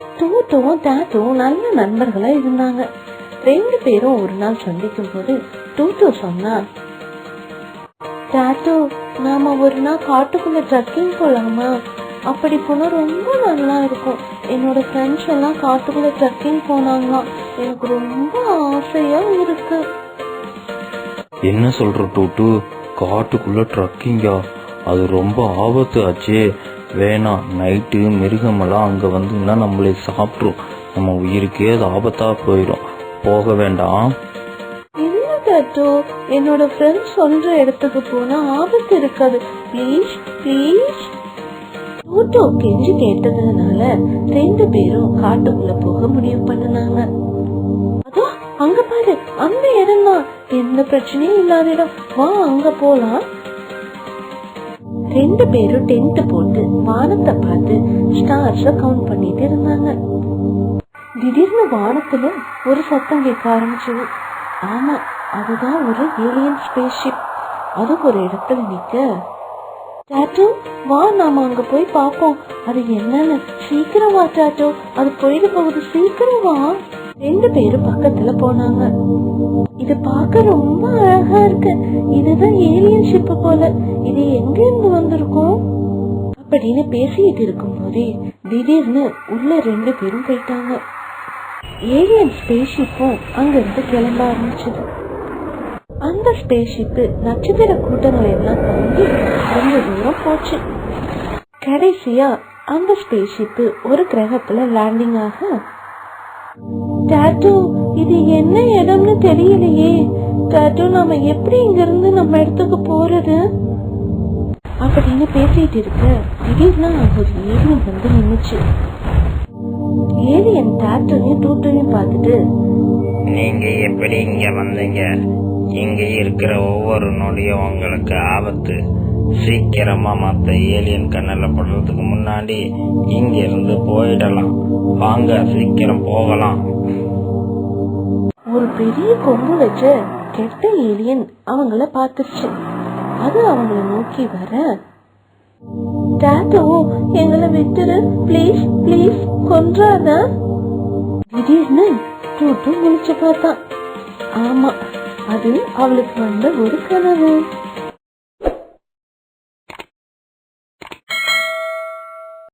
தூத்தும் டாட்டும் நல்ல நண்பர்களா இருந்தாங்க. ரெண்டு பேரும் ஒரு நாள் சந்திக்கும் போது டூட்டு சொன்னா டாட்டு நாம ஒரு நாள் காட்டுக்குள்ள ட்ரக்கிங் போலாமா? அப்படி போனா ரொம்ப நல்லா இருக்கும். என்னோட ஃப்ரெண்ட்ஸ் எல்லாம் காட்டுக்குள்ள ட்ரக்கிங் போனாங்களாம். எனக்கு ரொம்ப ஆசையா இருக்கு. என்ன சொல்ற டூட்டு காட்டுக்குள்ள ட்ரக்கிங்கா அது ரொம்ப ஆபத்து ஆச்சே வேணாம் நைட்டு மிருகமெல்லாம் அங்க வந்தீங்கன்னா நம்மளை சாப்பிட்ரும். நம்ம உயிருக்கே அது ஆபத்தா போயிடும் போக வேண்டாம். என்ன டாட்டு என்னோட ஃப்ரெண்ட்ஸ் சொல்ற இடத்துக்கு போனா ஆபத்து இருக்காது. ப்ளீஸ் ப்ளீஸ் டூட்டோ கெஞ்சி கேட்டதுனால ரெண்டு பேரும் காட்டுக்குள்ள போக முடிவு பண்ணுனாங்க. அதோ அங்க பாரு அந்த இடம் தான் எந்த பிரச்சனையும் இல்லாத இடம். வா அங்க போலாம். ரெண்டு பேரும் டென்ட் போட்டு வானத்தை பார்த்து ஸ்டார்ஸ கவுண்ட் பண்ணிட்டு இருந்தாங்க. திடீர்னு வானத்துல ஒரு சத்தம் கேட்க ஆரம்பிச்சது. ஆமா அதுதான் ஒரு ஏலியன் ஸ்பேஸ்ஷிப் அது ஒரு இடத்துல நிக்க. டாட்டோ வா நாம அங்க போய் பாப்போம் அது என்னன்னு சீக்கிரம் வா டாட்டோ. அது போயிட்டு போகுது சீக்கிரம் வா. ரெண்டு பேரும் பக்கத்துல போனாங்க. இது பார்க்க ரொம்ப அழகா இருக்கு. இதுதான் ஏலியன் ஷிப் போல. இது எங்க இருந்து வந்திருக்கும்? அப்படின்னு பேசிட்டு இருக்கும் போதே திடீர்னு உள்ள ரெண்டு பேரும் போயிட்டாங்க. ஏலியன் ஸ்பேஸ் ஷிப்பும் அங்க இருந்து கிளம்ப ஆரம்பிச்சது. அந்த ஸ்பேஸ் ஷிப்பு நட்சத்திர கூட்டங்களை எல்லாம் தாண்டி ரொம்ப தூரம் போச்சு. கடைசியா அந்த ஸ்பேஸ் ஷிப்பு ஒரு கிரகத்துல லேண்டிங் ஆக டாட்டூ இது என்ன இடம்னு தெரியலையே. டாட்டூ நாம எப்படி இங்க இருந்து நம்ம இடத்துக்கு போறது? அப்படின்னு பேசிட்டு இருக்க திடீர்னு ஒரு ஏலியன் வந்து நின்னுச்சு. ஏலியன் டாட்டூவையும் டூட்டையும் பார்த்துட்டு நீங்க எப்படி இங்க வந்தீங்க? இங்க இருக்கிற ஒவ்வொரு நொடியும் உங்களுக்கு ஆபத்து. சீக்கிரமா மத்த ஏலியன் கண்ணில் படுறதுக்கு முன்னாடி இங்க இருந்து போயிடலாம். வாங்க சீக்கிரம் போகலாம். பெரிய கொம்பு வச்ச கெட்ட ஏலியன் அவங்கள பார்த்துருச்சு. அது அவங்கள நோக்கி வர டாட்டோ எங்களை விட்டுரு. ப்ளீஸ் ப்ளீஸ் கொன்றாத? திடீர்னு டூட்டு முழிச்சு பார்த்தான். ஆமா அது அவளுக்கு வந்த ஒரு கனவு.